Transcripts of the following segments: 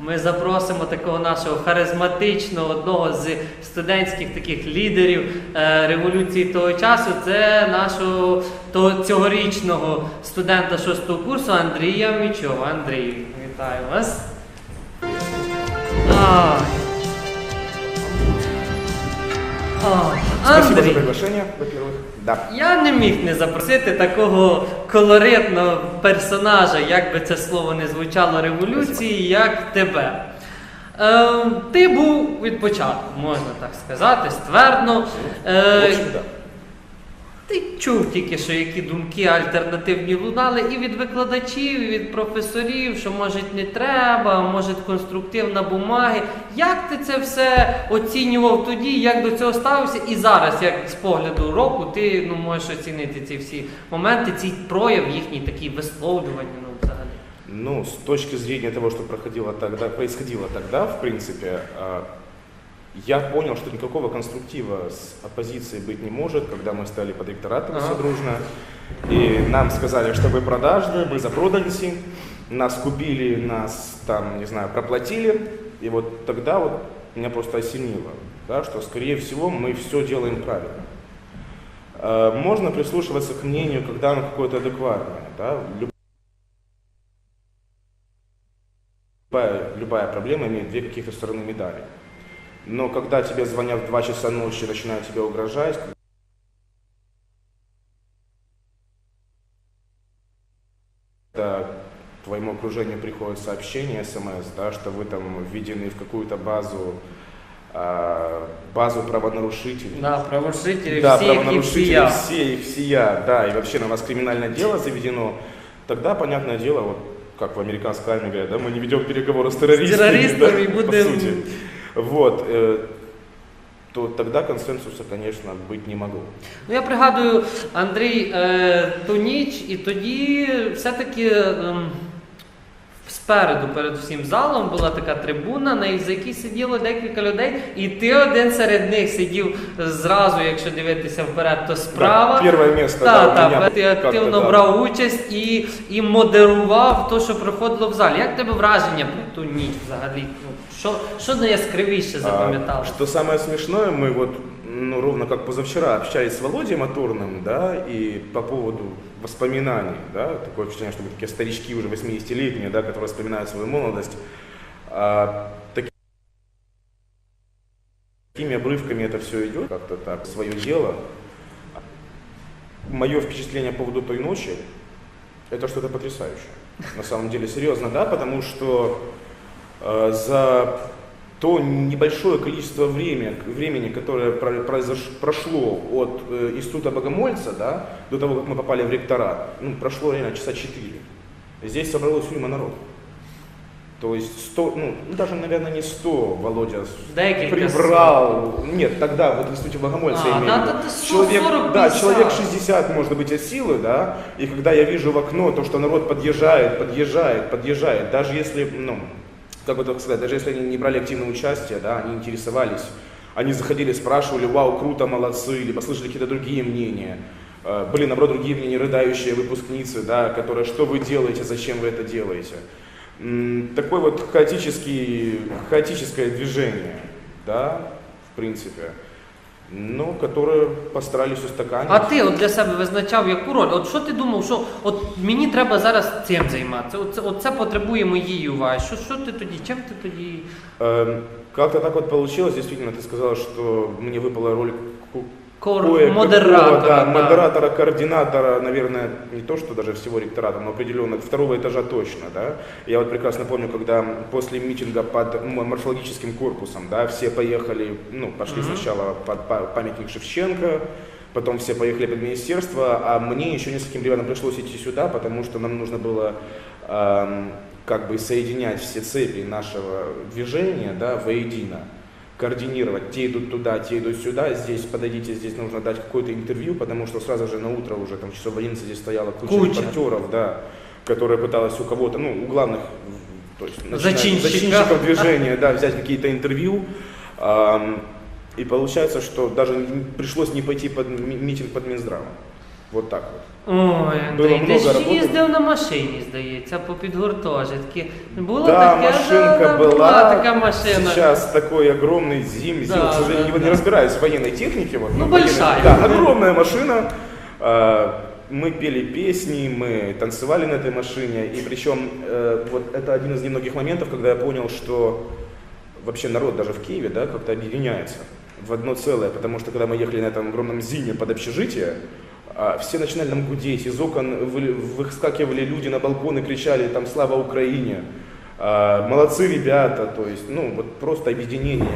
ми запросимо такого нашого харизматичного, одного з студентських таких лідерів е, революції того часу. Це нашого того, цьогорічного студента шостого курсу Андрія Мічова. Андрій, вітаю вас. Ай. Ой, Спасибо за Андрій. приглашение, во-первых. Да. Я не міг не запросити такого колоритного персонажа, як би це слово не звучало революції, як тебе. Е, ти був від початку, можна так сказати, ствердно. Е. ти чув тільки, що які думки альтернативні лунали і від викладачів, і від професорів, що може не треба, може конструктивна бумаги. Як ти це все оцінював тоді, як до цього ставився? І зараз, як з погляду року, ти ну, можеш оцінити ці всі моменти, ці прояв їхній такі висловлювання, ну взагалі. Ну, с точки зрения того, что проходило тогда, происходило тогда, в принципе, а, я понял, что никакого конструктива с оппозицией быть не может, когда мы стали под ректоратом все Ага. дружно. И нам сказали, что вы продажны, мы запродались, нас купили, нас там, не знаю, проплатили. И вот тогда вот меня просто осенило, да, что, скорее всего, мы все делаем правильно. Э, Можно прислушиваться к мнению, когда оно какое-то адекватное. Да? Любая, любая проблема имеет две каких-то стороны медали. Но когда тебе звонят в 2 часа ночи и начинают тебе угрожать, когда твоему окружению приходит сообщение, смс, да, что вы там введены в какую-то базу, а, базу правонарушителей. Да, правошителі Да, всіх і правонарушители всія. все и всея, да, и вообще на вас криминальное дело заведено, тогда, понятное дело, вот как в американской армии говорят, да, мы не ведем переговоры с террористами, террористами да, и по будем- сути. Вот, э, то тогда консенсуса, конечно, быть не могло. Ну, я пригадую, Андрій, е, ту ніч, і тоді все-таки ем, спереду перед всім залом була така трибуна, на за якій сиділо декілька людей, і ти один серед них сидів зразу, якщо дивитися вперед, то справа. Да, первое место, да, Так, так, меня ти активно да. брав участь і, і модерував те, що проходило в залі. Як тебе враження про ту ніч взагалі? Ну, Що, що найяскравіше А? Что самое смешное, мы вот, ну, ровно как позавчера общались с Володей Моторным, да, и по поводу воспоминаний, да, такое впечатление, что мы такие старички уже 80-летние, да, которые вспоминают свою молодость. А, таки- такими обрывками это все идет, как-то так, свое дело. Мое впечатление по поводу той ночи, это что-то потрясающее. На самом деле, серьезно, да, потому что за то небольшое количество времени, времени которое произош- прошло от э, института Богомольца да, до того, как мы попали в ректорат, ну, прошло реально часа четыре. Здесь собралось уйма народ. То есть 100, ну, ну, даже, наверное, не 100, Володя Декілька прибрал. Нет, тогда, вот в институте Богомольца А, имею да, да, 100, человек, 40, да, 50. человек 60 может быть от силы, да, и когда я вижу в окно то, что народ подъезжает, подъезжает, подъезжает, даже если, ну, как бы так сказать, даже если они не брали активное участие, да, они интересовались, они заходили, спрашивали, вау, круто, молодцы, или послышали какие-то другие мнения, Э, были, наоборот, другие мнения, рыдающие выпускницы, да, которые, что вы делаете, зачем вы это делаете. М, Такой вот хаотический, хаотическое движение, да, в принципе, ну, которое постарались устаканить. А ти от для себе визначав яку роль? От що ти думав, що от мені треба зараз цим займатися? От це, от це потребує моєї уваги. Що, що ти тоді? Чим ти тоді? Эм, Как-то так вот получилось, действительно, ты сказала, что мне выпала роль ку- Кор... кое-какого, модератора. да, да. модератора, координатора, наверное, не то, что даже всего ректората, но определенно второго этажа точно, да. Я вот прекрасно помню, когда после митинга под морфологическим корпусом, да, все поехали, ну, пошли Мгм. сначала под па- памятник Шевченко, потом все поехали под министерство, а мне еще нескольким ребятам пришлось идти сюда, потому что нам нужно было эм, как бы соединять все цепи нашего движения, да, воедино координировать, те идут туда, те идут сюда, здесь подойдите, здесь нужно дать какое-то интервью, потому что сразу же на утро уже там часов в 11 здесь стояла куча, Куча. репортеров, да, которая пыталась у кого-то, ну, у главных, то есть Зачинщиков. зачинщиков движения, да, взять какие-то интервью. Ам, и получается, что даже пришлось не пойти под ми- митинг под Минздравом. Вот так вот. Ой, Було Андрій, ти много ж роботи. їздив на машині, здається, по підгуртожитки. Було да, таке, машинка да, была. була така машина. Сейчас такой огромный зим, зим, Да, к сожалению, да, вот да. не разбираюсь в военной технике. Вот, Ну, военной- большая. Да, огромная машина. А, Мы пели песни, мы танцевали на этой машине. И причем э, вот это один из немногих моментов, когда я понял, что вообще народ даже в Киеве да, как-то объединяется в одно целое. Потому что когда мы ехали на этом огромном зиме под общежитие, а, все начинали нам гудеть, из окон вы- выскакивали люди на балконы, кричали там «Слава Украине!» А, Молодцы ребята, то есть, ну, вот просто объединение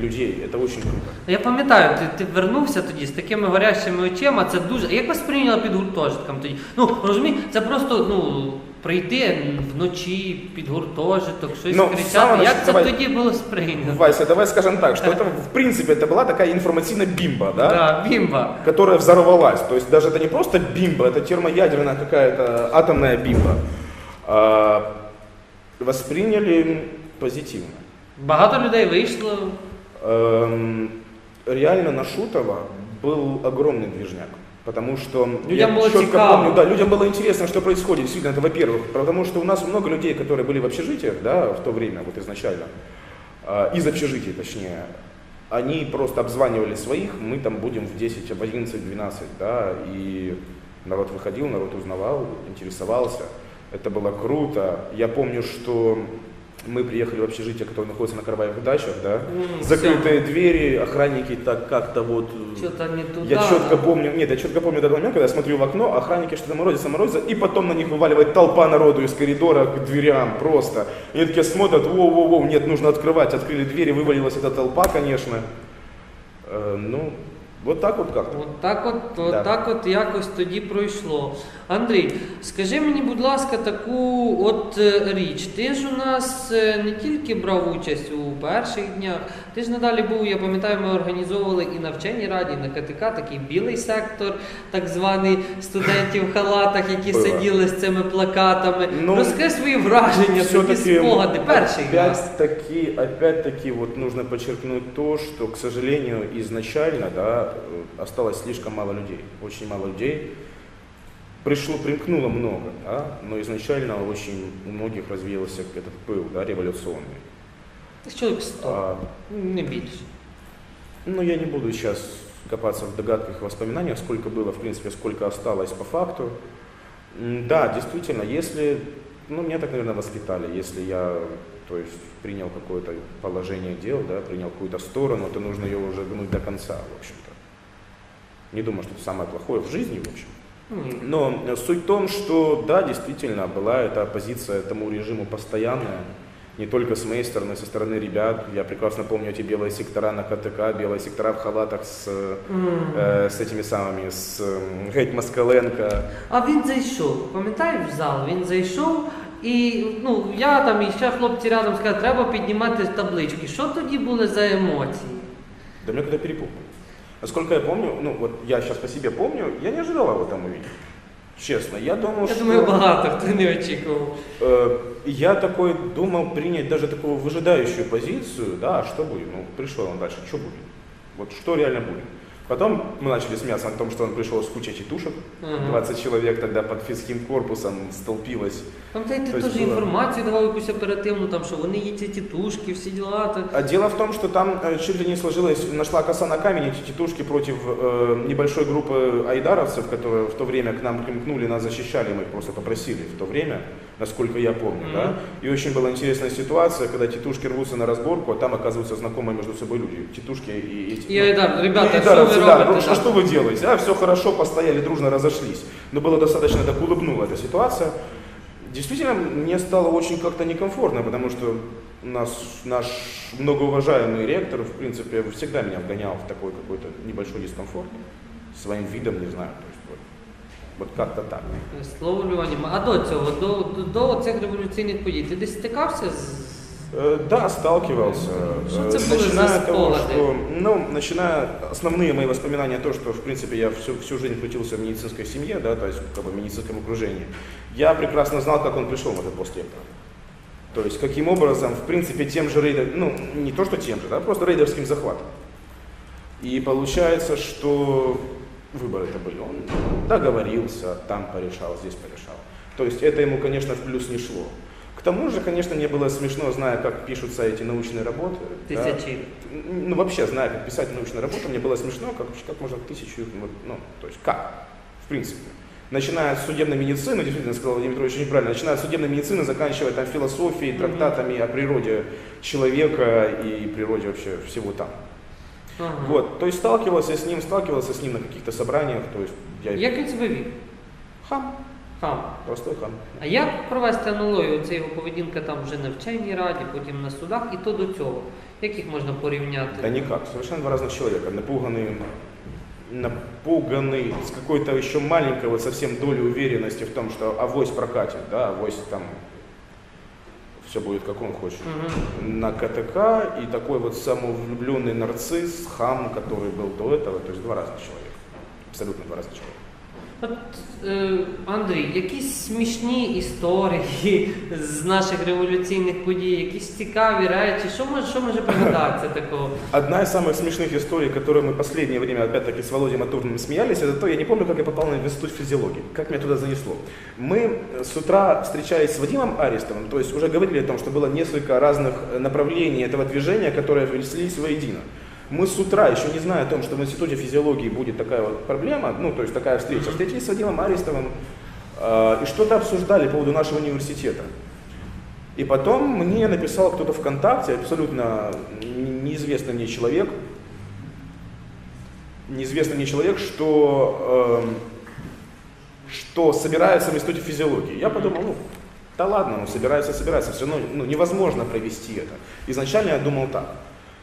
людей, это очень круто. Я пам'ятаю, ти, ти вернувся тоді з такими горящими очима, це дуже. Як вас прийняли під гуртожитком тоді? Ну, розумій, це просто ну, прийти вночі під гуртожиток, щось Ну, кричати. саме Як нач- це давай- тоді було сприйнято? Вася, давай скажем так, что это, в принципе, это была такая информационная бимба, да? Да, бімба. которая взорвалась. То есть даже это не просто бимба, это термоядерная какая-то атомная бимба. А, восприняли позитивно. Багато людей вийшло. Эм, реально на Шутова был огромный движняк. Потому что Людям было четко цікаво. помню, да, людям было интересно, что происходит. Действительно, это во-первых, потому что у нас много людей, которые были в общежитиях, да, в то время, вот изначально, а, из общежитий, точнее, они просто обзванивали своих, мы там будем в 10, в 11, 12, да, и народ выходил, народ узнавал, интересовался. Это было круто. Я помню, что мы приехали в общежитие, которое находится на Караваевых дачах, да, М, закрытые двери, охранники так как-то вот... э, Що-то не туди. Я четко помню, нет, я четко помню этот момент, когда я смотрю в окно, охранники что-то морозятся, морозятся, и потом на них вываливает толпа народу из коридора к дверям просто. И они такие смотрят, воу-воу-воу, нет, нужно открывать, открыли двери, вывалилась эта толпа, конечно. Э, ну, вот так вот как-то. От так от, от Да. так от якось тоді пройшло. Андрій, скажи мені, будь ласка, таку от е, річ. Ти ж у нас е, не тільки брав участь у перших днях, ти ж надалі був, я пам'ятаю, ми організовували і на вченій раді, і на КТК, такий білий сектор, так званий студентів в халатах, які Було. сиділи з цими плакатами. Ну, Розкажи свої враження, свої спогади, перший раз. опять-таки, опять-таки, вот нужно подчеркнуть то, что, к сожалению, изначально, да, осталось слишком мало людей, очень мало людей. Пришло, примкнуло много, да, но изначально очень у многих развеялся этот пыл, да, революционный. Чоловік 100, А, не більше. ну, я не буду сейчас копаться в догадках и воспоминаниях, сколько было, в принципе, сколько осталось по факту. Да, действительно, если, ну, меня так, наверное, воспитали, если я, то есть, принял какое-то положение дел, да, принял какую-то сторону, то нужно ее уже гнуть до конца, в общем-то. Не думаю, что это самое плохое в жизни, в общем. Ну, Но э, суть в том, что, да, действительно, была эта оппозиция этому режиму постоянная, не только с моей стороны, со стороны ребят. Я прекрасно помню эти белые сектора на КТК, белые сектора в халатах с, м. э, с этими самыми, с э, Геть Москаленко. А він зайшов, пам'ятаєш в зал? Він зайшов і ну я там і ще хлопці рядом сказали, треба піднімати таблички. Що тоді були за емоції? Да меня когда перепугали. Насколько я помню, ну вот я сейчас по себе помню, я не ожидал его там увидеть. Честно, я думал, Я что... думаю, багато хто не очікував. Э, Я такой думал принять даже такую выжидающую позицию, да, а что будет? Ну, пришел он дальше, что будет? Вот что реально будет? Потом мы начали смеяться о том, что он пришел с кучей тетушек. Ага. 20 человек тогда под физским корпусом столпилось. Пам'ятаєте, Тобто теж було- інформацію давав якусь оперативну, там, що вони є ці тітушки, всі діла. Так. А дело в том, что там э, чуть ли не сложилось, нашла коса на камень эти тетушки против э, небольшой группы айдаровцев, которые в то время к нам примкнули, нас защищали, мы их просто попросили в то время, насколько я помню, Мгм. да. И очень была интересная ситуация, когда тетушки рвутся на разборку, а там оказываются знакомые между собой люди, тетушки и эти. І Айдар, ребята, и айдаровцы, ви да, робите? ну, что, что вы делаете? А, все хорошо, постояли, дружно разошлись. Но было достаточно так улыбнула эта ситуация. Действительно, мне стало очень как-то некомфортно, потому что нас наш многоуважаемый ректор, в принципе, всегда меня вгонял в такой какой-то небольшой дискомфорт. Своим видом, не знаю, то есть вот, вот как-то так. Словлюванням. А до цього, до, до, до цих революційних подій, ти десь стикався з. Да, сталкивался. Что это было Начиная от того, что, ну, начиная, основные мои воспоминания, то, что, в принципе, я всю, всю жизнь крутился в медицинской семье, да, то есть, как бы, в медицинском окружении. Я прекрасно знал, как он пришел в этот пост. То есть, каким образом, в принципе, тем же рейдер, ну, не то, что тем же, да, просто рейдерским захватом. И получается, что выборы-то были. Он договорился, там порешал, здесь порешал. То есть это ему, конечно, в плюс не шло. К тому же, конечно, мне было смешно, зная, как пишутся эти научные работы. да. Тисячі. Ну, вообще, зная, как писать научную работу, мне было смешно, как, как можно тысячу, ну, то есть как, в принципе. Начиная с судебной медицины, действительно, сказал Владимир Петрович очень правильно, начиная с судебной медицины, заканчивая там философией, трактатами о природе человека и природе вообще всего там. Ага. Вот, то есть сталкивался с ним, сталкивался с ним на каких-то собраниях, то есть я Як він себе вів? хам, Хам. простой хам. А як провести аналогію? Це його поведінка там вже на вченій раді, потім на судах, і то до цього. Як їх можна порівняти? Да никак, совершенно два разных человека, напуганный, напуганный, с какой-то еще маленькой вот совсем долей уверенности в том, что авось прокатит, да, авось там все будет как он хочет. Мгм. На КТК и такой вот самовлюбленный нарцисс, хам, который был до этого, то есть два разных человека. Абсолютно два разных человека. От, е, Андрій, якісь смішні історії з наших революційних подій, якісь цікаві речі. Що може, що може пригадатися такого? Одна из самых смешных историй, которые мы последнее время, опять-таки, с Володей Матурным смеялись, это то, я не помню, как я попал на институт физиологии, как меня туда занесло. Мы с утра встречались с Вадимом Арестовым, то есть уже говорили о том, что было несколько разных э, направлений этого движения, которые влились воедино. Мы с утра, еще не зная о том, что в институте физиологии будет такая вот проблема, ну, то есть такая встреча, встретились с Вадимом Арестовым э, и что-то обсуждали по поводу нашего университета. И потом мне написал кто-то ВКонтакте, абсолютно не- неизвестный мне человек, неизвестный мне человек, что, эм, что собирается в институте физиологии. Я подумал, ну, да ладно, ну собирается, собирается, все равно ну, невозможно провести это. Изначально я думал так.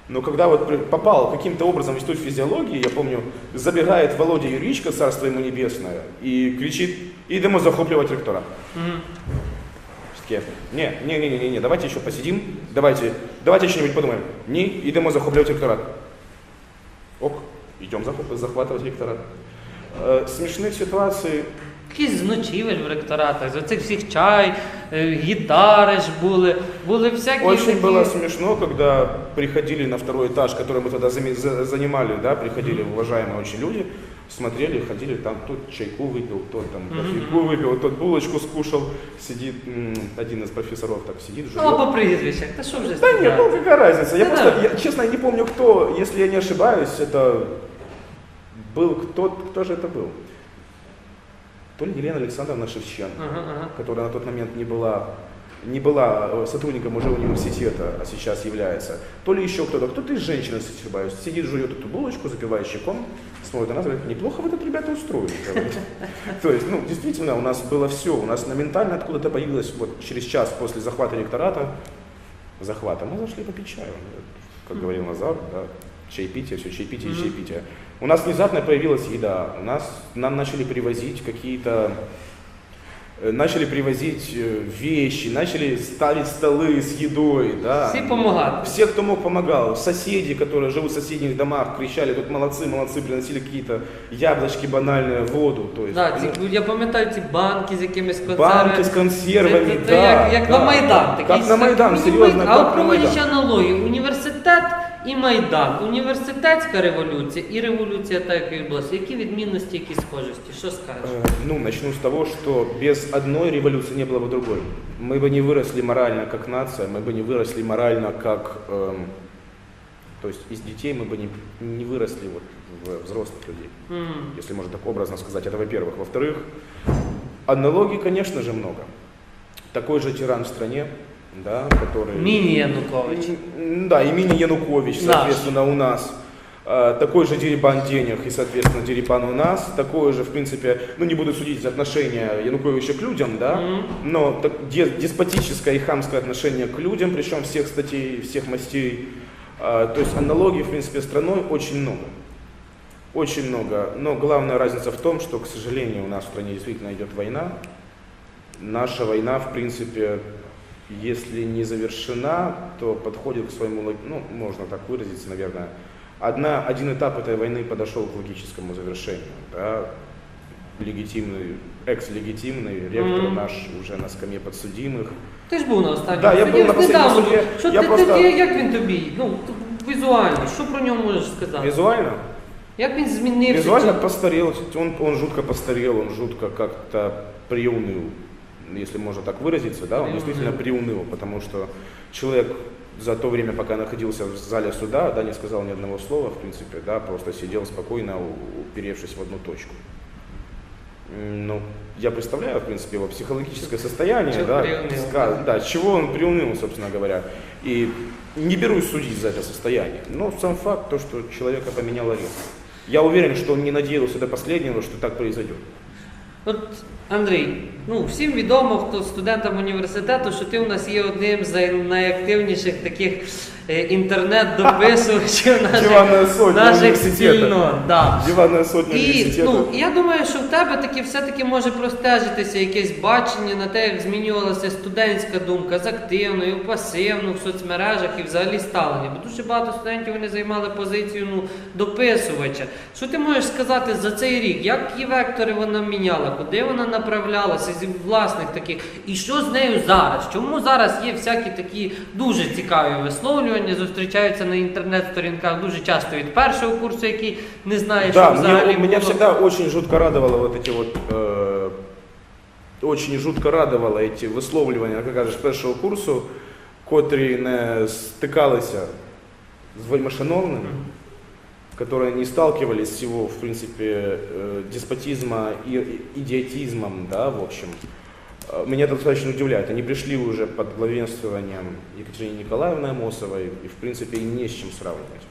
Но когда вот попал каким-то образом в институт физиологии, я помню, забегает Володя Юричко, царство ему небесное, и кричит, идем захопливать ректора. Таке, не, не, не, не, не, давайте еще посидим, давайте, давайте что-нибудь подумаем. Не, идем захоплять ректорат. Ок, идем захватывать ректорат. Э, смешных ситуаций, Якісь з ночівель в ректоратах, з оцих всіх чай, е, гітари ж були, були всякі Очень такі... было смешно, когда приходили на второй этаж, который мы тогда зами- за- занимали, да, приходили уважаемые очень люди, смотрели, ходили, там тот чайку выпил, тот там Мгм. кофейку выпил, тот булочку скушал, сидит м, один из профессоров так сидит, Ну, а жует. по прізвищах, та що вже Да сказати? нет, ну какая разница? Я Да, просто, да. я, честно, я не помню кто, если я не ошибаюсь, это был кто, кто же это был? То ли Елена Александровна Шевченко Ага, ага. которая на тот момент не была, не была э, сотрудником уже университета, а сейчас является, то ли еще кто-то, кто-то из женщин, если не ошибаюсь, сидит, жует эту булочку, запивает щеком, смотрит на нас, говорит, неплохо вы тут, ребята, устроили. То есть, ну, действительно, у нас было все, у нас моментально откуда-то появилось, вот через час после захвата ректората, захвата, мы зашли попить чаю, как говорил Назар, да, чаепитие, все чаепитие и Мгм. чаепитие. У нас внезапно появилась еда, у нас, нам начали привозить какие-то э, начали привозить э, вещи, начали ставить столы с едой, да. Всі допомагати. Все, кто мог, помогал. Соседи, которые живут в соседних домах, кричали, тут молодцы, молодцы, приносили какие-то яблочки банальные, воду. То есть, Да, ну, ці, я пам'ятаю ці банки з якимись банки с консервами. консервами, Це- це да. як, як да. на Майдан. Такий Как на Майдан, такий серьезно, А как от на проводячи Майдан. аналогію, університет і Майдан. Університетська революція і революція та, яка відбулася. Які відмінності, які схожості? Що скажеш? Э, Ну, начну с того, что без одной революции не было бы другой. Мы бы не выросли морально как нация, мы бы не выросли морально как... эм, то есть из детей мы бы не, не выросли вот в взрослых людей, М. если можно так образно сказать. Это во-первых. Во-вторых, аналогий, конечно же, много. Такой же тиран в стране, да, который... Міні Янукович. М, Да, имени Янукович, Наш. соответственно, у нас. А, Такой же дерибан денег и, соответственно, дерибан у нас. Такое же, в принципе, ну не буду судить отношение Януковича к людям, да, Мгм. но так, де- деспотическое и хамское отношение к людям, причем всех статей, всех мастей. А, То есть аналогий, в принципе, страной очень много. Очень много. Но главная разница в том, что, к сожалению, у нас в стране действительно идет война. Наша война, в принципе, если не завершена, то подходит к своему, лог- ну, можно так выразиться, наверное. Одна, один этап этой войны подошел к логическому завершению. Да? Легитимный, экс-легитимный ректор Мгм. наш уже на скамье подсудимых. Ти ж був на останньому Да, я суді, був на ось останньому недавно. суді. Що Я ти просто- тоді, як він тобі? Ну, т- візуально, що про нього можеш сказати? Визуально? Як він змінився? Визуально Чи- постарел, он, он жутко постарел, он жутко как-то приуныл, если можно так выразиться, да, он действительно приуныл, потому что человек за то время, пока находился в зале суда, да, не сказал ни одного слова, в принципе, да, просто сидел спокойно, уперевшись в одну точку. Ну, я представляю, в принципе, его психологическое состояние, Чего да, ска- да, чего он приуныл, собственно говоря. И не берусь судить за это состояние, но сам факт, то, что человека поменяло резко. Я уверен, что он не надеялся до последнего, что так произойдет. От, Андрій, ну всім відомо, хто студентам університету, що ти у нас є одним з найактивніших таких е, інтернет-дописувачів наших, наших спільнот. Да. І ну, я думаю, що в тебе таки все-таки може простежитися якесь бачення на те, як змінювалася студентська думка з активною, пасивну в соцмережах і взагалі ставлення. Бо дуже багато студентів вони займали позицію ну, дописувача. Що ти можеш сказати за цей рік? Які вектори вона міняла, куди вона направлялася зі власних таких? І що з нею зараз? Чому зараз є всякі такі дуже цікаві висловлювання, зустрічаються на інтернет-сторінках дуже часто від першого курсу, який не знає, Да, що взагалі мне, меня було. всегда очень жутко радовало вот эти вот, э, очень жутко радовало эти висловлювання, як кажеш, першого курсу, котрі не стикалися з вельмишановними, Которые не сталкивались с его, в принципе, э, деспотизма и идиотизмом, да, в общем. Э, Меня это достаточно удивляет. Они пришли уже под главенствованием Екатерины Николаевны Амосовой, и, в принципе, не с чем сравнивать.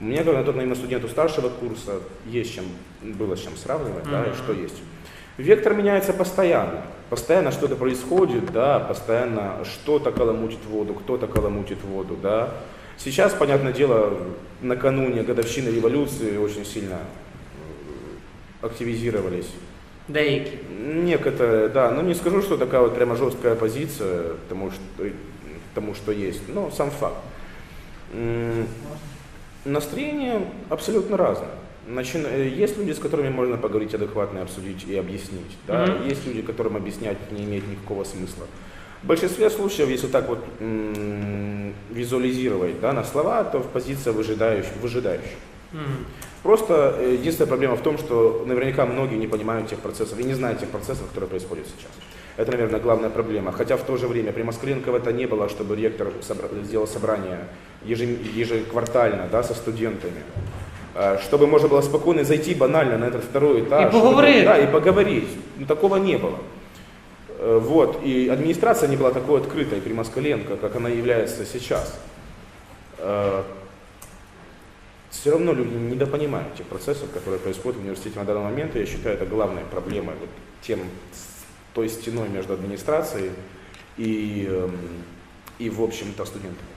Мне, как на тот момент студенту старшего курса, есть чем, было с чем сравнивать, да, и что есть. Вектор меняется постоянно. Постоянно что-то происходит, да, постоянно что-то каламутит воду, кто-то каламутит воду, да. Сейчас, понятное дело, накануне годовщины революции очень сильно э, активизировались Деякі. Некоторые, да, но не скажу, что такая вот прямо жесткая позиция тому, что, тому, что есть, но сам факт. Настроение абсолютно разное. Начи- э, Есть люди, с которыми можно поговорить адекватно, и обсудить и объяснить. Да? Мгм. Есть люди, которым объяснять не имеет никакого смысла. В большинстве случаев, если так вот м, визуализировать да, на слова, то позиция выжидающая. выжидающая. Мгм. Просто э, единственная проблема в том, что наверняка многие не понимают тех процессов и не знают тех процессов, которые происходят сейчас. Это, наверное, главная проблема. Хотя в то же время при Москаленково это не было, чтобы ректор собра- сделал собрание ежеквартально да, со студентами. Э, Чтобы можно было спокойно зайти банально на этот второй этаж. И поговорить. Да, и поговорить. Ну, такого не было. Э, Вот. И администрация не была такой открытой при Москаленко, как она является сейчас. Все равно люди недопонимают тех процессов, которые происходят в университете на данный момент. И я считаю, это главной проблемой, вот, тем, той стеной между администрацией и, эм, и в общем-то, студентами.